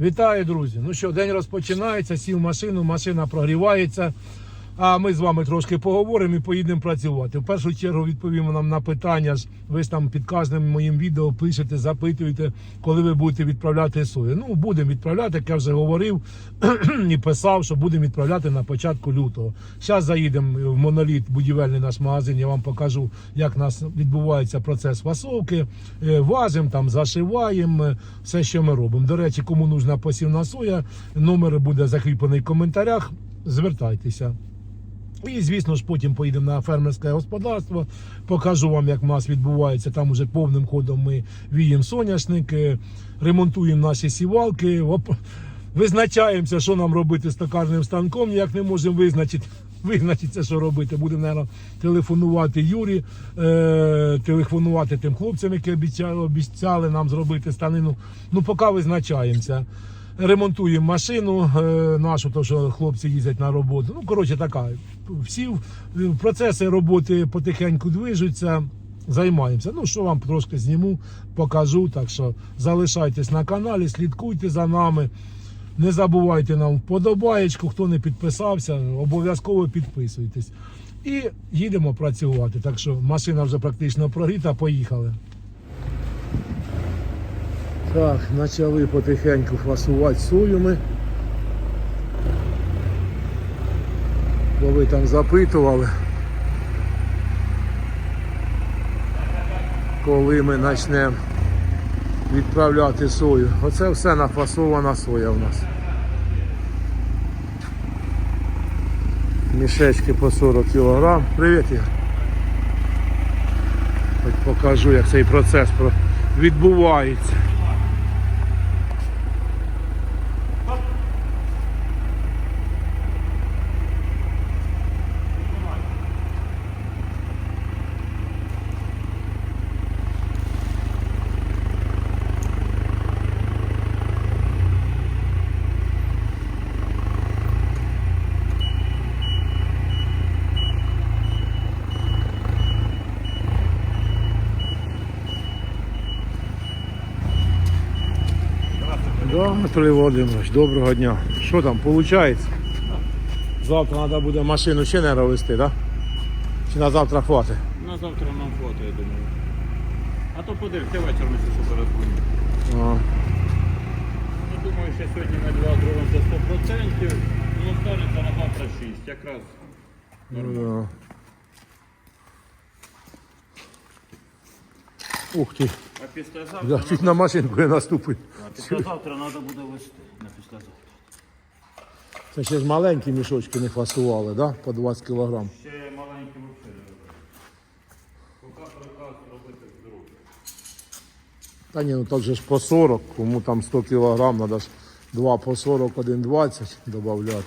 Вітаю, друзі! Ну що, день розпочинається, сів машину, машина прогрівається. А ми з вами трошки поговоримо і поїдемо працювати. В першу чергу відповімо нам на питання. Ви ж там під кожним моїм відео пишете, запитуєте, коли ви будете відправляти сою. Ну, будемо відправляти, як я вже говорив і писав, що будемо відправляти на початку лютого. Зараз заїдемо в моноліт, будівельний наш магазин. Я вам покажу, як у нас відбувається процес фасовки. Е, там зашиваємо, е, все, що ми робимо. До речі, кому нужна посівна соя, номер буде закріплений в коментарях. Звертайтеся. І, звісно ж, потім поїдемо на фермерське господарство. Покажу вам, як в нас відбувається. Там уже повним ходом ми віємо соняшник, е, ремонтуємо наші сівалки, визначаємося, що нам робити з токарним станком. Ніяк не можемо визначити. Визначиться, що робити. Будемо, мабуть, телефонувати Юрі, е, телефонувати тим хлопцям, які обіцяли, обіцяли нам зробити станину. Ну, поки визначаємося. Ремонтуємо машину е, нашу, то що хлопці їздять на роботу. Ну, коротше, така. Всі процеси роботи потихеньку движуться. Займаємося. Ну, що вам трошки зніму, покажу. Так що залишайтесь на каналі, слідкуйте за нами. Не забувайте нам вподобаєчку, хто не підписався, обов'язково підписуйтесь. І їдемо працювати. Так що машина вже практично прогріта, поїхали. Так, почали потихеньку фасувати сою ми. Бо ви там запитували, коли ми почнемо відправляти сою. Оце все нафасована соя в нас. Мішечки по 40 кг. Привіт, Ігор. Хоч покажу, як цей процес відбувається. Да, Анатолій Володимирович, доброго дня. Що там, виходить? Завтра треба буде машину ще не вести, так? Чи на завтра хватить? На завтра нам фото, я думаю. А то подивимося вечір ми ще передзвонимо. А, Ну, думаю, що сьогодні ми два зробимо за 100%, ну станеться на завтра 6, якраз нормально. Ух ти, А післязавтра, да, чуть на машинку не наступить. а післязавтра треба буде вести. На післязавтра. Це ще ж маленькі мішочки не фасували, да? по 20 кг. Ще маленький взагалі. Поки приказ робити здоров'я. Та ні, ну так же ж по 40, кому там 100 кг, треба ж 2 по 40, 1 20 додати.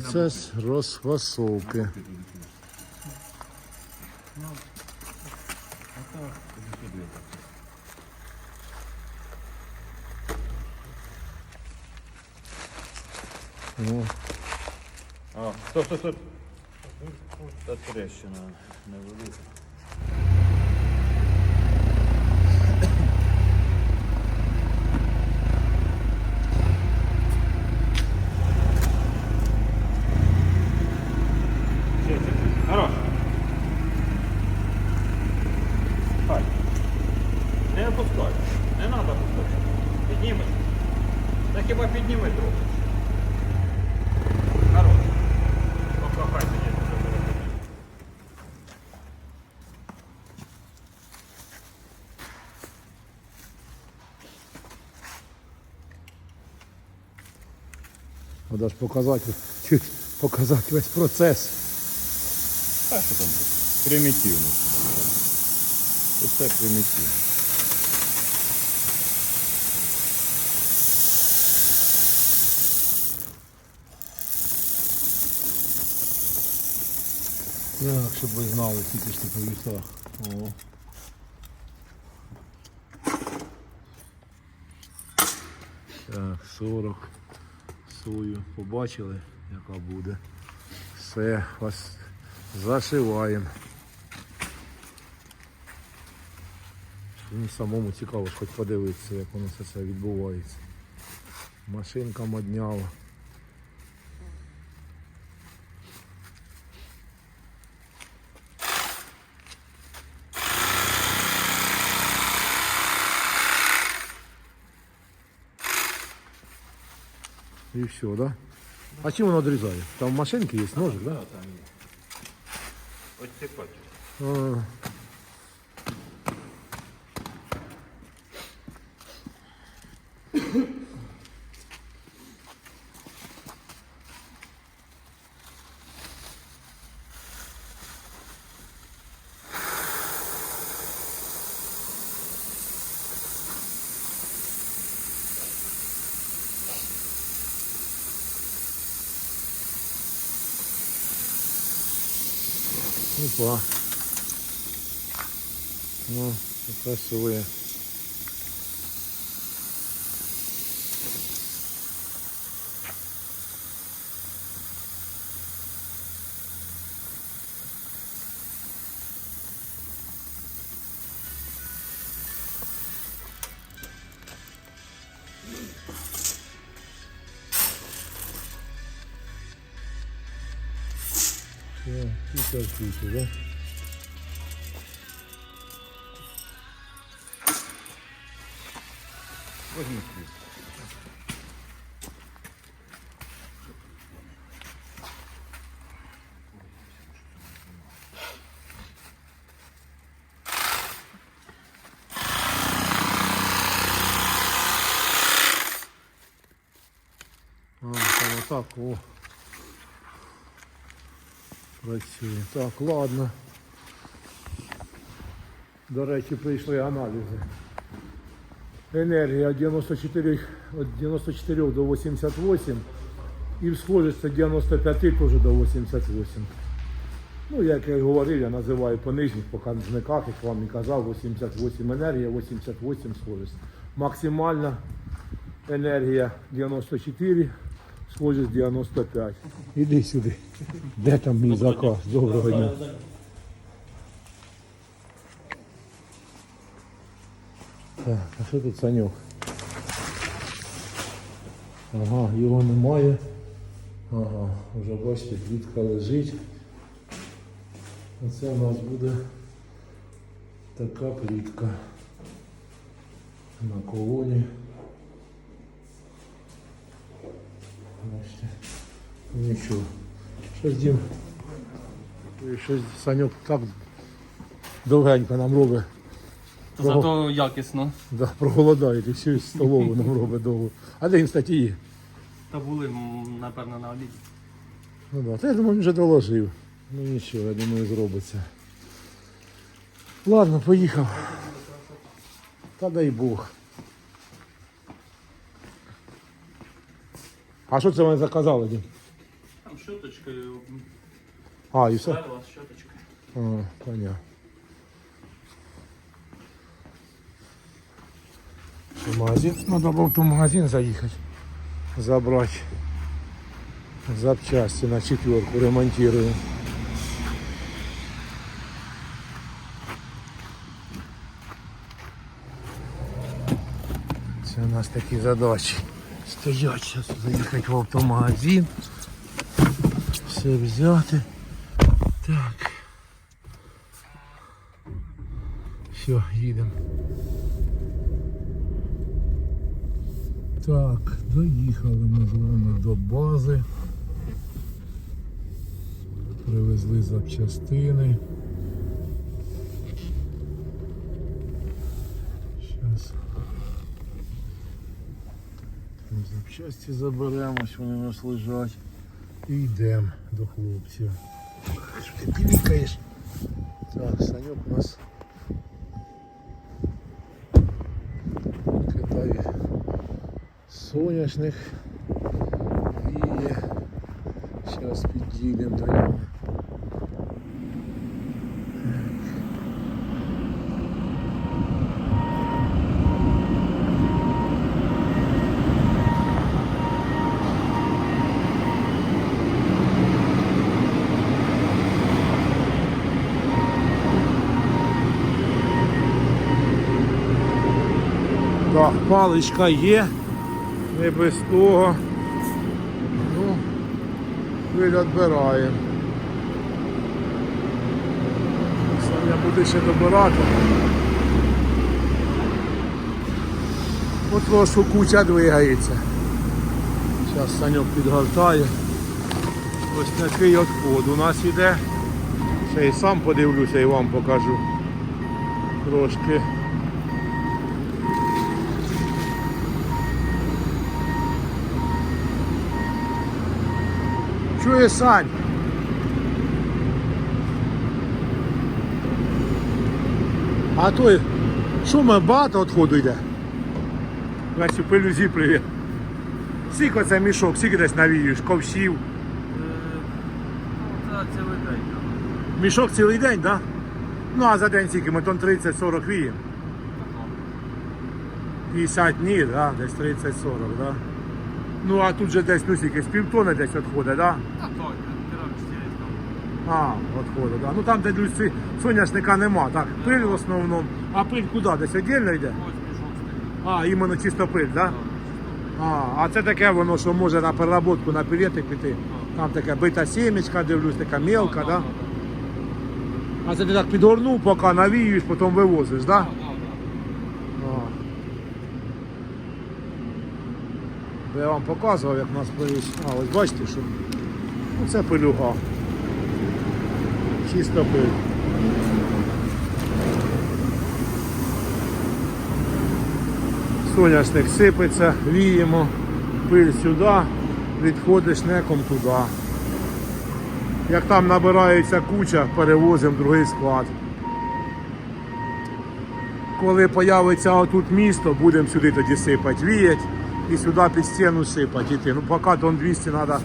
Процес розфасовки. Ну, А, стоп, стоп, стоп. Та трещина невелика. треба ж показати, чуть показати весь процес. А що там буде? Примітивно. Це все примітивно. Так, щоб ви знали, скільки ж ти по вісах. О. Так, 40. Сою. Побачили, яка буде. Все, вас зашиваємо. Мені самому цікаво хоч подивитися, як воно все це відбувається. Машинка модняла. І все, да? А чим воно відрізає? Там машинки є, ножик, да? там є. Отсікати. А. Опа. Ну, красивые. Все, куча, куча, да? Возьми отак, о. Працює. Так, ладно. До речі, прийшли аналізи. Енергія від 94, від 94 до 88 і всхожість від 95 теж до 88. Ну, як я й говорив, я називаю по нижніх показниках, як вам і казав, 88 енергія, 88 схожість. Максимальна енергія 94, схожість 95. Іди сюди. Де там мій заказ? Доброго дня. Так, а що тут Саньок? Ага, його немає. Ага, вже бачите, плітка лежить. Оце у нас буде така плітка на колоні. Бачите. Нічого. Щось Дім. Щось Саньок так довгенько нам робить. Зато якісно. Да, проголодаєте, всю столову нам робить довго. А де він, кстати, є? Та були, напевно, на обіді. Ну да, та я думаю, він вже доложив. Ну нічого, я думаю, зробиться. Ладно, поїхав. Та дай Бог. А що це вони заказали? Дім? Там щоточкою, А, і все? щоточкою. А, понятно. В магазин? Надо было в магазин заехать, забрать запчасти на четверку, ремонтируем. Це у нас такі задачі. Стоять, зараз заїхати в автомагазин. Все взяти. Так. Все, їдемо. Так, доїхали ми з вами до бази. Привезли запчастини. Зараз запчасті заберемо, ось вони у нас лежать. І йдемо до хлопців. Що ти пілікаєш? Так, Саньок у нас кидає соняшник і зараз підійдемо до нього. Так, паличка є. Не без того. Ну, хвиль відбираємо. Саня буде ще добирати. От трошку куча двигається. Зараз Саньок підгортає. Ось такий відход у нас іде. Ще й сам подивлюся і вам покажу. Трошки. Чує Сань? А той, ми багато відходу йде? Настю, пилюзі привіт. Скільки це мішок, скільки десь навіюєш, ковшів. Це цілий день. Мішок цілий день, так? Да? Ну а за день скільки ми тон 30-40 віємо. 50 днів, да? десь 30-40, да? Ну а тут же десь ну скільки, з півтони десь відходить, да? Так, так, А, відходить, да. Ну там, де друзі, соняшника нема, так? Пиль в основному. А пиль куди? Десь віддільно йде? А, іменно чисто пиль, так? Да? А, а це таке воно, що може на переработку на пілети піти. Там така бита сімечка, дивлюсь, така мелка, так? Да? А це ти так підгорнув, поки навіюєш, потім вивозиш, так? Да? А. Бо Я вам показував, як у нас пилюсь. А, ось бачите, що ну, це пилюга. Чисто пиль. Соняшник сипеться, віємо, пиль сюди, відходиш неком туди. Як там набирається куча, перевозимо другий склад. Коли появиться отут місто, будемо сюди тоді сипати, віять і сюди під стіну сипати йти. Ну поки тон 200 треба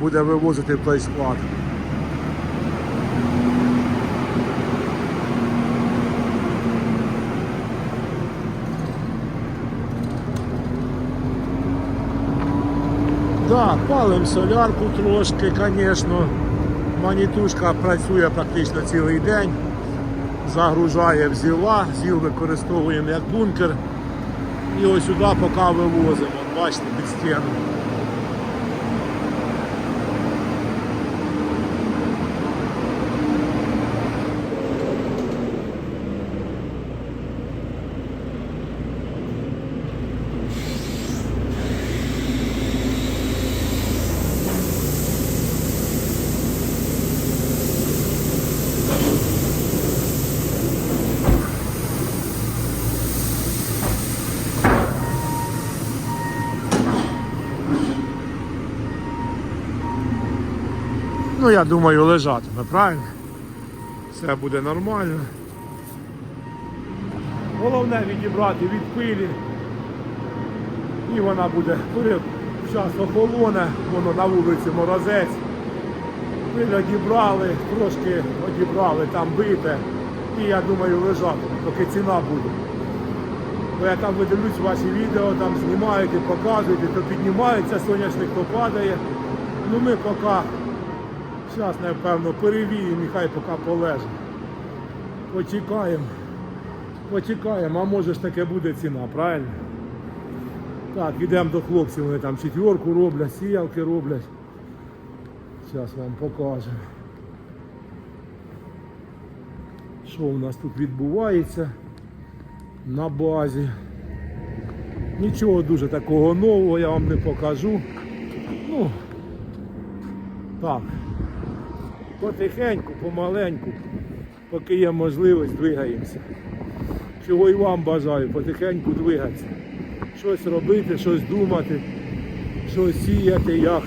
буде вивозити в той склад. Так, палим солярку трошки, звісно. Манітушка працює практично цілий день. Загружає в зіла, зіл використовуємо як бункер. І ось сюди поки вивозимо. Бачите, під стіну. Я думаю, лежатиме, правильно? Все буде нормально. Головне відібрати від пилі. І вона буде зараз охолоне, воно на вулиці морозець. Пиль одібрали, трошки одібрали, там бите. І я думаю, лежатиме, поки ціна буде. Бо я там видивлюсь ваші відео, там знімаєте, показуєте, то піднімається соняшник, то падає. Ну ми поки Зараз, напевно, перевіємо і хай поки полежить. Почекаємо. Почекаємо, а може ж таке буде ціна, правильно? Так, йдемо до хлопців, вони там четверку роблять, сіялки роблять. Зараз вам покажемо. Що у нас тут відбувається на базі. Нічого дуже такого нового я вам не покажу. Ну, так. Потихеньку, помаленьку, поки є можливість, двигаємося. Чого і вам бажаю, потихеньку двигатися. Щось робити, щось думати, щось сіяти, як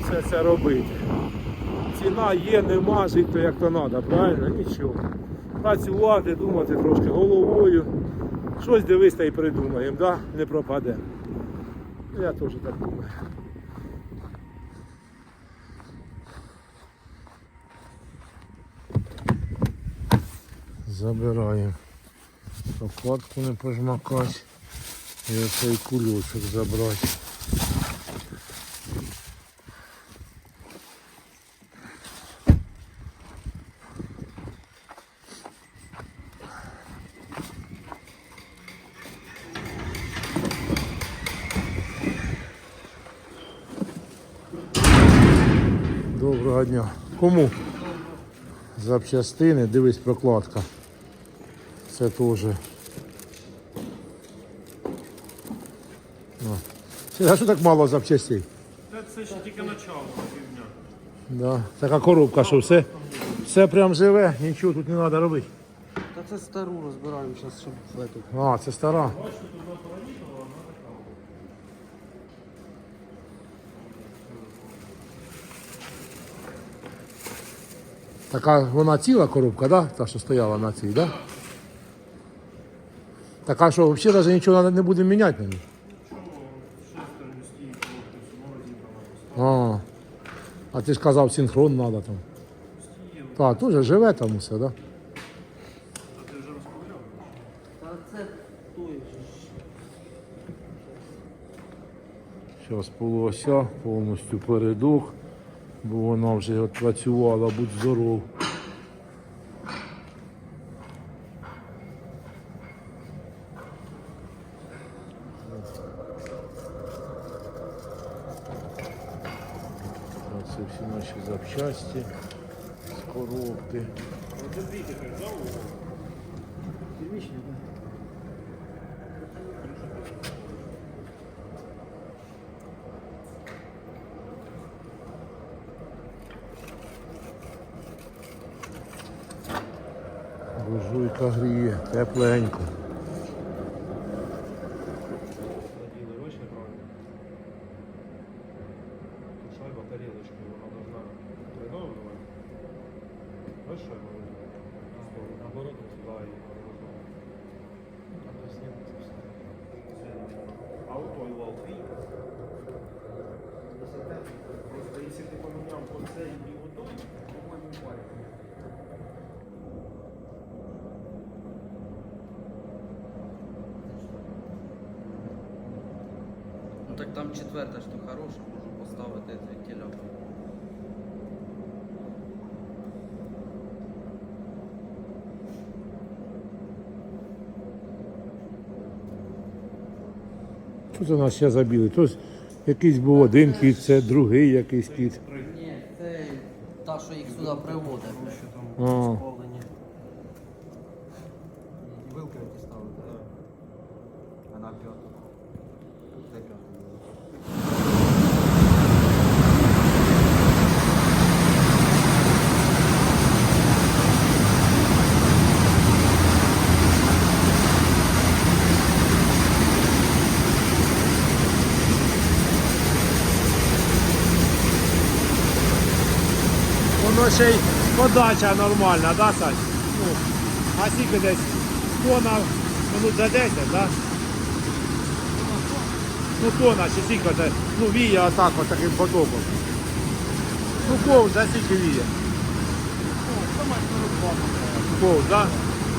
все це робити. Ціна є, нема, жити як то треба, правильно? Нічого. Працювати, думати трошки головою. Щось дивись та й придумаємо, да? не пропадемо. Я теж так думаю. забираємо. Покладку не пожмакати і оцей кульочок забрати. Доброго дня. Кому? Запчастини, дивись прокладка. Це теж. Ну. А що так мало запчастей? Та це ще тільки начало півдня. Да. Така коробка, що все, все прям живе, нічого тут не треба робити. Та це стару розбираємо зараз, щоб в эту. А, це стара. Така вона ціла коробка, да? Та, що стояла на цій, да? Така, що взагалі навіть нічого не будемо міняти зібрала. А, а ти ж казав, синхрон треба там. Так, теж живе там усе, да? А ти вже розповідав? Та це той же ж. Зараз полося, повністю передух, бо вона вже працювала, будь здоров. 200 з коробки. Бужуйка гріє, тепленько. Там четверта, що хороша, можу поставити звідтіля. Що це у нас ще забіли? Тут якийсь був один кіт, це другий якийсь кіт. Ні, це та, що їх сюди приводить. А. Сповнені. Вилки ті ставити. А на п'яту. Це п'яту. Воно ще й подача нормальна, да, Сань? Ну, а скільки десь 100 на минут за 10, да? Ну тона ще скільки це, ну віє отак от таким потоком. Ну повз, за скільки віє? Повз, да?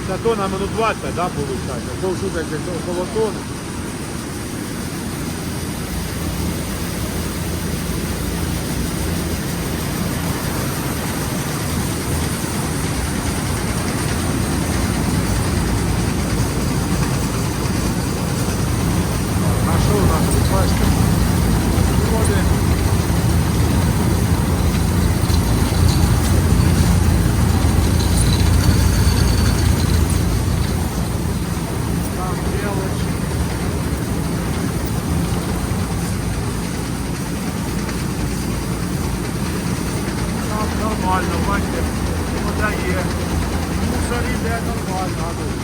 Це тона минут 20, да, виходить? Повз десь около тони. А що у нас тут бачите? Води. Там мелочь. Там нормально, бачите, вода є. Мусор іде нормально. тут.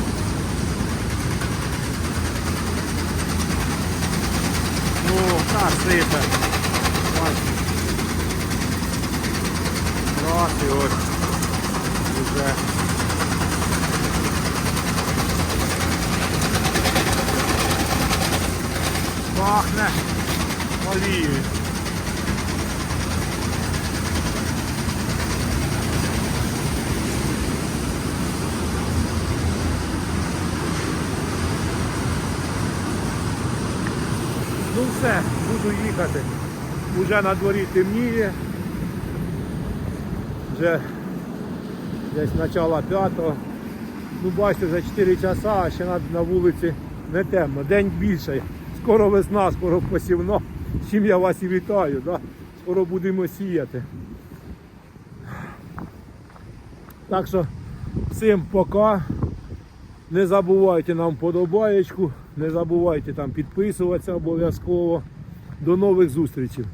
Ну, так, сипе. Ось. Раз і ось. Уже. Пахне олією. Все, буду їхати. Уже на дворі темніє. Вже десь начало п'ятого. Ну бачите, за 4 часа, а ще на, вулиці не темно. День більше. Скоро весна, скоро посівно. З чим я вас і вітаю. Да? Скоро будемо сіяти. Так що всім пока. Не забувайте нам вподобаєчку, не забувайте там підписуватися обов'язково. До нових зустрічей.